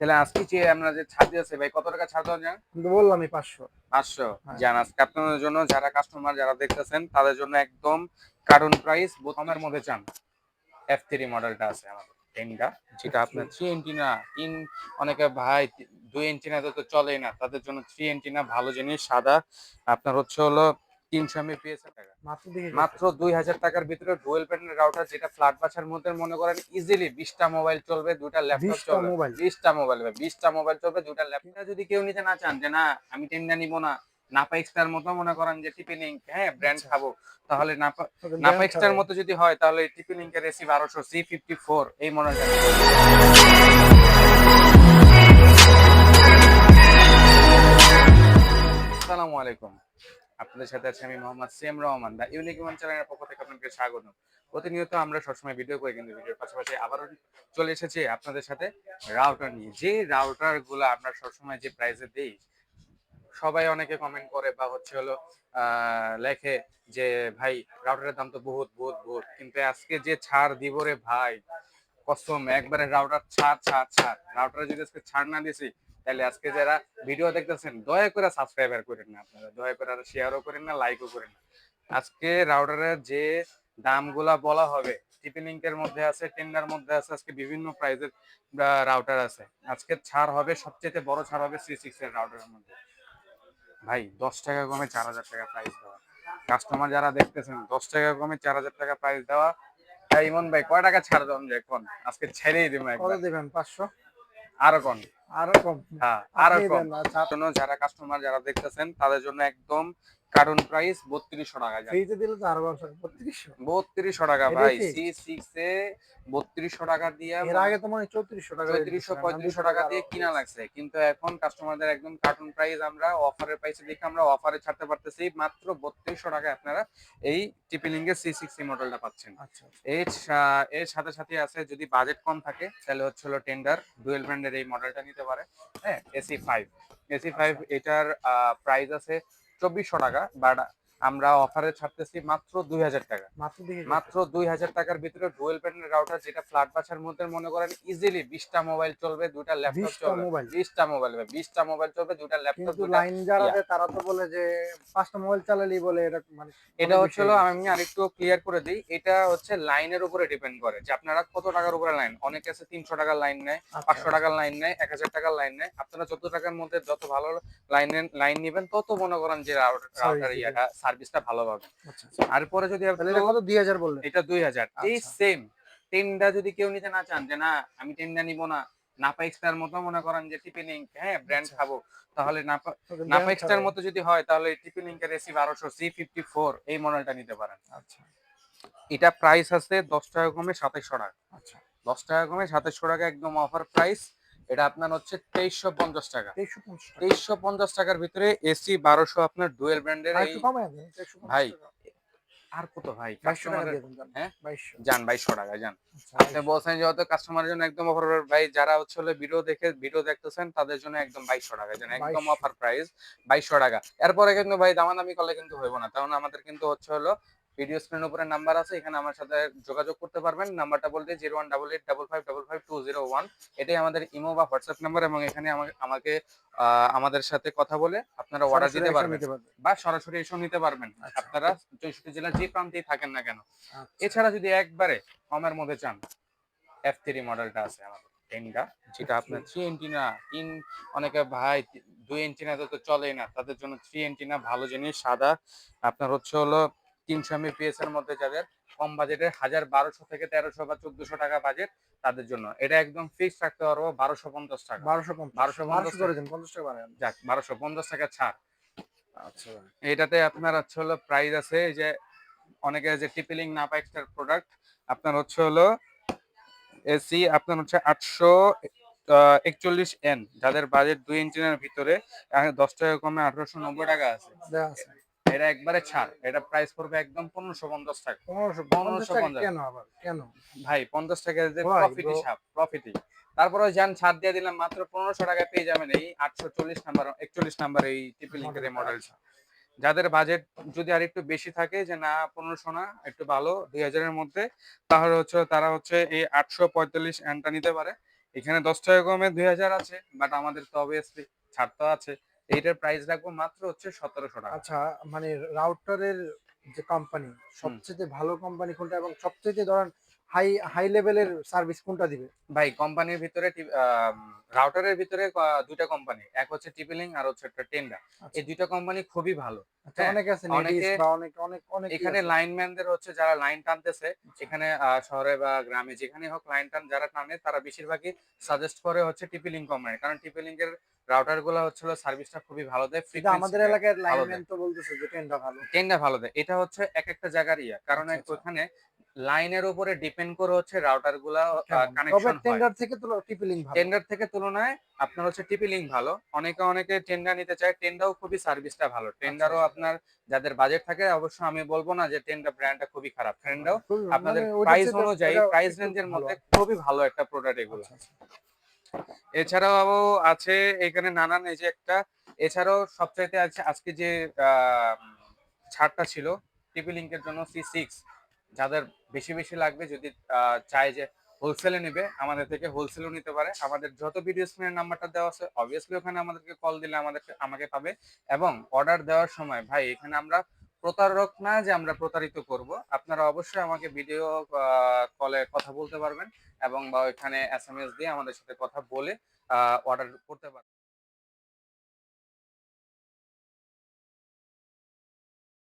তাহলে আজকে যে আমরা যে ছাড় দিয়েছে ভাই কত টাকা ছাড় দেওয়া যায়? বললাম আমি পাঁচশো। পাঁচশো? হ্যাঁ। জান আজকে আপনাদের জন্য যারা কাস্টমার যারা দেখতেছেন তাদের জন্য একদম কার্টুন প্রাইস বোতামের মধ্যে চান এফ থ্রি মডেলটা আছে আমাদের টেনটা যেটা আপনার থ্রি ইঞ্চি না তিন অনেকে ভাই দুই ইঞ্চি না তো চলেই না। তাদের জন্য থ্রি ইঞ্চি না ভালো জিনিস সাদা। আপনার হচ্ছে হলো তিনশো টাকা। মাত্র দুই হাজার টাকার ভিতরে ডুয়েল রাউটার যেটা ফ্ল্যাট বাছার মধ্যে মনে করেন ইজিলি বিশটা মোবাইল চলবে দুটা ল্যাপটপ চলবে। মোবাইল। বিশটা মোবাইল বিশটা মোবাইল চলবে দুটা ল্যাপটপ যদি কেউ নিতে না চান যে না আমি টেনটা নিব না নাপা মতো মনে করেন যে টিপি লিঙ্ক হ্যাঁ ব্র্যান্ড আচ্ছা। খাব তাহলে নাপা মতো যদি হয় তাহলে টিপি লিঙ্কের এসি বারোশো সি ফিফটি ফোর এই মডেলটা আসসালামু আলাইকুম। আপনাদের সাথে আছে আমি মোহাম্মদ সেম রহমান, দা ইউনিক ওয়ান চ্যানেলের পক্ষ থেকে আপনাকে স্বাগত প্রতিনিয়ত আমরা সবসময় ভিডিও করে, কিন্তু ভিডিওর পাশাপাশি আবারও চলে এসেছি আপনাদের সাথে রাউটার নিয়ে। যে রাউটারগুলো আমরা সবসময় যে প্রাইসে দিই, সবাই অনেকে কমেন্ট করে বা হচ্ছে হলো লেখে যে, ভাই রাউটারের দাম তো বহুত বহুত বহুত। কিন্তু আজকে যে ছাড় দিব রে ভাই, কসম, একবারে রাউটার ছাড় ছাড় ছাড়। রাউটারে যদি আজকে ছাড় না দিছি তাহলে আজকে যারা ভিডিও দেখতেছেন, দয়া করে সাবস্ক্রাইবার করেন না আপনারা। দয়া করে আর শেয়ারও করেন না লাইকও করেন না। আজকে রাউটারের যে দামগুলা বলা হবে টিপি লিঙ্কের মধ্যে আছে টেন্ডার মধ্যে আছে, আজকে বিভিন্ন প্রাইজের রাউটার আছে। আজকে ছাড় হবে, সবচেয়ে বড় ছাড় হবে সি সিক্স এর রাউটারের মধ্যে। ভাই, দশ টাকা কমে চার হাজার টাকা প্রাইস দেওয়া। কাস্টমার যারা দেখতেছেন, দশ টাকা কমে চার হাজার টাকা প্রাইস দেওয়া। ইমন ভাই, কয় টাকা ছাড় যে এখন? আজকে ছেড়েই দিব কত একবার দেবেন? পাঁচশো? আরও কম। আরও কম। হ্যাঁ আরও কম। আচ্ছা, যারা কাস্টমার যারা দেখতেছেন তাদের জন্য একদম কার্টুন প্রাইস বত্রিশশো টাকা যায় দিলে তো আরও ব্যবসা বত্রিশশো। বত্রিশশো টাকা ভাই সি সিক্স এ বত্রিশশো টাকা দিয়ে এর আগে তো মনে চৌত্রিশশো টাকা চৌত্রিশশো পঁয়ত্রিশশো টাকা দিয়ে কিনা লাগছে। কিন্তু এখন কাস্টমারদের একদম কার্টুন প্রাইস আমরা অফারের প্রাইসে দেখে আমরা অফারে ছাড়তে পারতেছি। মাত্র বত্রিশশো টাকা আপনারা এই টিপিলিঙ্গের সি সিক্সটি মডেলটা পাচ্ছেন। আচ্ছা এর এর সাথে সাথে আছে যদি বাজেট কম থাকে তাহলে হচ্ছে হলো টেন্ডার ডুয়েল ব্র্যান্ডের এই মডেলটা নিতে পারে। হ্যাঁ এসি ফাইভ এসি ফাইভ এটার প্রাইস আছে চব্বিশশো টাকা বাট আমরা অফারে ছাড়তেছি মাত্র দুই হাজার টাকা। মাত্র দুই হাজার টাকার ভিতরে ডুয়েল প্যানের রাউটার যেটা ফ্ল্যাট বাছার মধ্যে মনে করেন ইজিলি বিশটা মোবাইল চলবে দুইটা ল্যাপটপ চলবে। বিশটা মোবাইল বিশটা মোবাইল চলবে দুইটা ল্যাপটপ লাইন যারা তারা তো বলে যে পাঁচটা মোবাইল চালালেই বলে এটা মানে এটা হচ্ছে আমি আরেকটু ক্লিয়ার করে দিই এটা হচ্ছে লাইনের উপরে ডিপেন্ড করে যে আপনারা কত টাকার উপরে লাইন অনেকে আছে তিনশো টাকার লাইন নেয় আচ্ছা, পাঁচশো টাকার লাইন নেয় এক হাজার টাকার লাইন নেয়। আপনারা যত টাকার মধ্যে যত ভালো লাইন লাইন নিবেন তত মনে করেন যে রাউটার ইয়াটা সার্ভিসটা ভালো আচ্ছা। আর পরে যদি দুই হাজার বললেন? এটা দুই হাজার। এই আচ্ছা। সেম টেনটা যদি কেউ নিতে না চান যে না আমি টেনটা নিব না। নাপা এক্সটার মতো মনে করেন যে টিপি লিঙ্ক হ্যাঁ ব্র্যান্ড আচ্ছা। খাব। তাহলে নাপা নাপা brand এক্সটার ছাড়াই। মতো যদি হয় তাহলে টিপি লিঙ্কের এসি বারোশো সি ফিফটি ফোর এই মডেলটা নিতে পারেন। আচ্ছা। এটা প্রাইস আছে দশ টাকা কমে সাতাইশশো টাকা। আচ্ছা। দশ টাকা কমে সাতাইশশো টাকা একদম অফার প্রাইস এটা আপনার হচ্ছে তেইশশো পঞ্চাশ টাকা। তেইশশো পঞ্চাশ টাকার ভিতরে এসি বারোশো আপনার ডুয়েল ব্র্যান্ডের আর এই একটু কমায় দেন, 2350 ভাই, আর কত? ভাই বাইশশো যান। হ্যাঁ? বাইশশো। টাকা যান আচ্ছা, আপনি। বলছেন কাস্টমারের জন্য একদম অফার ভাই যারা হচ্ছে ভিডিও দেখে ভিডিও দেখতেছেন তাদের জন্য একদম বাইশশো টাকা যেন একদম অফার প্রাইস বাইশশো টাকা। এরপরে কিন্তু ভাই দামাদামি করলে কিন্তু হইব না। কারণ আমাদের কিন্তু হচ্ছে হলো ভিডিও স্ক্রিন উপরে নাম্বার আছে এখানে আমার সাথে যোগাযোগ করতে পারবেন। নাম্বারটা বলতে zero one double eight double five double five two zero one এটাই আমাদের ইমো বা হোয়াটসঅ্যাপ নাম্বার এবং এখানে আমাকে আমাদের সাথে কথা বলে আপনারা অর্ডার দিতে পারবেন। বা সরাসরি এসেও নিতে পারবেন। আচ্ছা। আপনারা চৌষট্টি জেলার যে প্রান্তেই থাকেন না কেন। আচ্ছা। এছাড়া যদি একবারে কমের মধ্যে চান এফ থ্রি মডেলটা আছে আমাদের টেনটা যেটা আপনার থ্রি ইঞ্চি না তিন অনেকে ভাই দুই ইঞ্চি না তো চলেই না। তাদের জন্য থ্রি ইঞ্চি না ভালো জিনিস। সাদা আপনার হচ্ছে হলো তিনশো এমবিপিএস এর মধ্যে যাদের কম বাজেটের হাজার বারোশো থেকে তেরোশো বা চোদ্দশো টাকা বাজেট তাদের জন্য এটা একদম ফিক্স রাখতে পারব বারোশো পঞ্চাশ টাকা বারোশো পঞ্চাশ। 1250 বারোশো করে দিন, পঞ্চাশ টাকা। যাক বারোশো পঞ্চাশ টাকা ছাড় আচ্ছা এটাতে আপনার হচ্ছে হলো প্রাইস আছে এই যে অনেকে যে টিপিলিং নাপা এক্সটার প্রোডাক্ট আপনার হচ্ছে হলো এসি আপনার হচ্ছে আটশো একচল্লিশ এন যাদের বাজেট দুই ইঞ্চিনের ভিতরে দশ টাকা কমে আঠারোশো নব্বই টাকা আছে। এটা একবারে ছাড়। এটা প্রাইস পড়বে একদম পনেরোশো পঞ্চাশ টাকা। পনেরোশো, পনেরোশো পঞ্চাশ কেন আবার? কেন? ভাই পঞ্চাশ টাকা যে Why, প্রফিট bro? হিসাব প্রফিটই তারপরে যান ছাড় দিয়ে দিলাম মাত্র পনেরোশো টাকায় পেয়ে যাবেন এই আটশো চল্লিশ নাম্বার একচল্লিশ নাম্বার এই টিপিলিংকের এই মডেলটা যাদের বাজেট যদি আর একটু বেশি থাকে যে না পনেরোশো না একটু ভালো দুই হাজারের মধ্যে তাহলে হচ্ছে তারা হচ্ছে এই আটশো পঁয়তাল্লিশ এনটা নিতে পারে। এখানে দশ টাকা কমে দুই হাজার আছে বাট আমাদের তো অবভিয়াসলি ছাড় তো আছে। এইটার প্রাইস রাখব মাত্র হচ্ছে সতেরোশো টাকা। আচ্ছা মানে রাউটারের যে কোম্পানি সবচেয়ে ভালো কোম্পানি কোনটা এবং সবচেয়ে ধরেন হাই হাই লেভেলের সার্ভিস কোনটা দিবে? ভাই কোম্পানির ভিতরে রাউটারের ভিতরে দুইটা কোম্পানি এক হচ্ছে টিপিলিং আর হচ্ছে একটা টেন্ডা আচ্ছা। এই দুইটা কোম্পানি খুবই ভালো আচ্ছা, হ্যাঁ, আছে অনেকে- অনেক অনেক অনেক এখানে লাইনম্যানদের হচ্ছে যারা লাইন টানতেছে এখানে আহ, শহরে বা গ্রামে যেখানে হোক লাইন টান যারা টানে তারা বেশিরভাগই সাজেস্ট করে হচ্ছে টিপিলিং কোম্পানি কারণ টিপিলিং এর রাউটারগুলো হচ্ছে সার্ভিসটা খুবই ভালো দেয় আমাদের এলাকার লাইনম্যান তো বলতেছে যে টেন্ডা ভালো। টেন্ডা ভালো দেয়। এটা হচ্ছে এক একটা জায়গার ইয়া। কারণ আচ্ছা, আচ্ছা। ওখানে লাইনের উপরে ডিপেন্ড করে হচ্ছে রাউটারগুলা কানেকশন টেন্ডার থেকে টিপিলিং ভালো। টেন্ডার থেকে তুলনায় আপনার হচ্ছে টিপি লিঙ্ক ভালো। অনেকে অনেকে টেন্ডার নিতে চায়। টেন্ডাও খুবই সার্ভিসটা ভালো। টেন্ডারও আচ্ছা। আপনার যাদের বাজেট থাকে অবশ্য আমি বলব না যে টেন্ডার ব্র্যান্ডটা খুবই খারাপ। টেন্ডাও আপনাদের মানে প্রাইস অনুযায়ী প্রাইস রেঞ্জের মধ্যে খুবই ভালো একটা প্রোডাক্ট এগুলো। এছাড়াও আছে এখানে নানান, এই যে একটা। এছাড়াও সবচাইতে আছে আজকে যে ছাড়টা ছিল টিপি লিঙ্কের জন্য সি সিক্স যাদের বেশি বেশি লাগবে, যদি চায় যে হোলসেলে নেবে, আমাদের থেকে হোলসেলও নিতে পারে। আমাদের যত ভিডিও স্ক্রিনের নাম্বারটা দেওয়া আছে অবভিয়াসলি ওখানে আমাদেরকে কল দিলে আমাদেরকে, আমাকে পাবে। এবং অর্ডার দেওয়ার সময়, ভাই, এখানে আমরা প্রতারক না যে আমরা প্রতারিত করব। আপনারা অবশ্যই আমাকে ভিডিও কলে কথা বলতে পারবেন এবং বা ওইখানে এস দিয়ে আমাদের সাথে কথা বলে অর্ডার করতে পারবেন।